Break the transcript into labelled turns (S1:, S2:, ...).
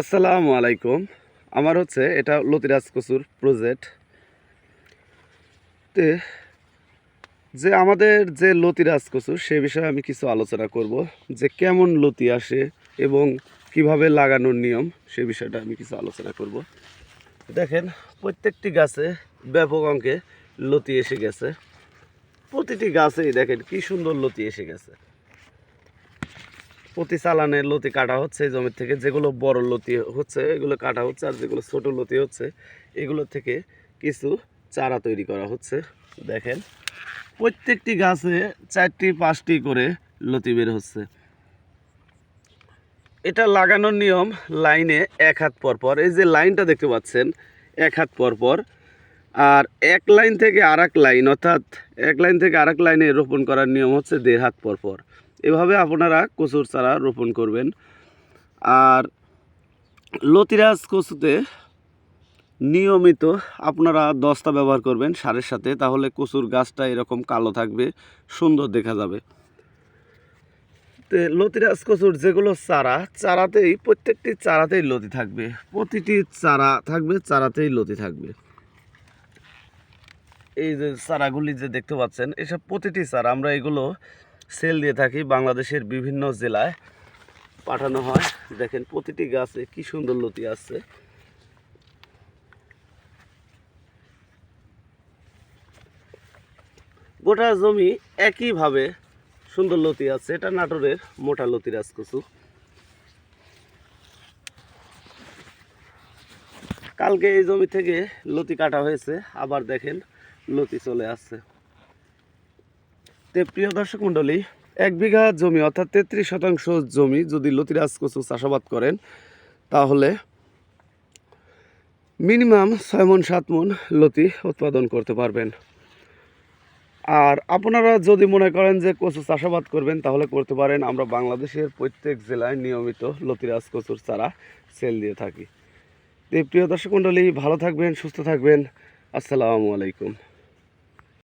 S1: আসসালামু আলাইকুম। আমার হচ্ছে এটা লতিরাজ কচুর প্রজেক্ট তে যে আমাদের যে লতিরাজ কচু, সে বিষয়ে আমি কিছু আলোচনা করব। যে কেমন লতি আসে এবং কীভাবে লাগানোর নিয়ম, সে বিষয়টা আমি কিছু আলোচনা করব। দেখেন, প্রত্যেকটি গাছে ব্যাপক অঙ্কে লতি এসে গেছে। প্রতিটি গাছেই দেখেন কি সুন্দর লতি এসে গেছে। প্রতি চালানের লতি কাটা হচ্ছে এই জমির থেকে। যেগুলো বড় লতি হচ্ছে, এগুলো কাটা হচ্ছে, আর যেগুলো ছোট লতি হচ্ছে, এগুলো থেকে কিছু চারা তৈরি করা হচ্ছে। দেখেন, প্রত্যেকটি গাছে চারটি, পাঁচটি করে লতি বের হচ্ছে। এটা লাগানোর নিয়ম, লাইনে এক হাত পর পর। এই যে লাইনটা দেখতে পাচ্ছেন, এক হাত পর পর। আর এক লাইন থেকে আর লাইন, অর্থাৎ এক লাইন থেকে আর লাইনে রোপণ করার নিয়ম হচ্ছে দেড় হাত পর পর। এভাবে আপনারা কচুর চারা রোপণ করবেন। আর লতিরাজ কচুতে নিয়মিত আপনারা দস্তা ব্যবহার করবেন সারের সাথে, তাহলে কচুর গাছটা এরকম কালো থাকবে, সুন্দর দেখা যাবে। তো লতিরাজ কচুর যেগুলো চারা, চারাতেই, প্রত্যেকটি চারাতেই লতি থাকবে। প্রতিটি চারা থাকবে, চারাতেই লতি থাকবে। এই যে চারাগুলি যে দেখতে পাচ্ছেন, এসব প্রতিটি চারা, আমরা এগুলো সেল দিয়ে থাকি, বাংলাদেশের বিভিন্ন জেলায় পাঠানো হয়। দেখেন প্রতিটি গাছে কি সুন্দর লতি আসছে গোটা জমি একইভাবে সুন্দর লতি আছে। এটা নাটোরের মোটা লতি রাজকচু। কালকে এই জমি থেকে লতি কাটা হয়েছে, আবার দেখেন লতি চলে আসছে। তে প্রিয় দর্শক মণ্ডলী, এক বিঘা জমি অর্থাৎ তেত্রিশ শতাংশ জমি যদি লতিরাজ কচু চাষাবাদ করেন, তাহলে মিনিমাম ছয় মন সাত মন লতি উৎপাদন করতে পারবেন। আর আপনারা যদি মনে করেন যে কচু চাষাবাদ করবেন, তাহলে করতে পারেন। আমরা বাংলাদেশের প্রত্যেক জেলায় নিয়মিত লতিরাজ কচুর চারা সেল দিয়ে থাকি। প্রিয় দর্শক মণ্ডলী, ভালো থাকবেন, সুস্থ থাকবেন। আসসালামু আলাইকুম।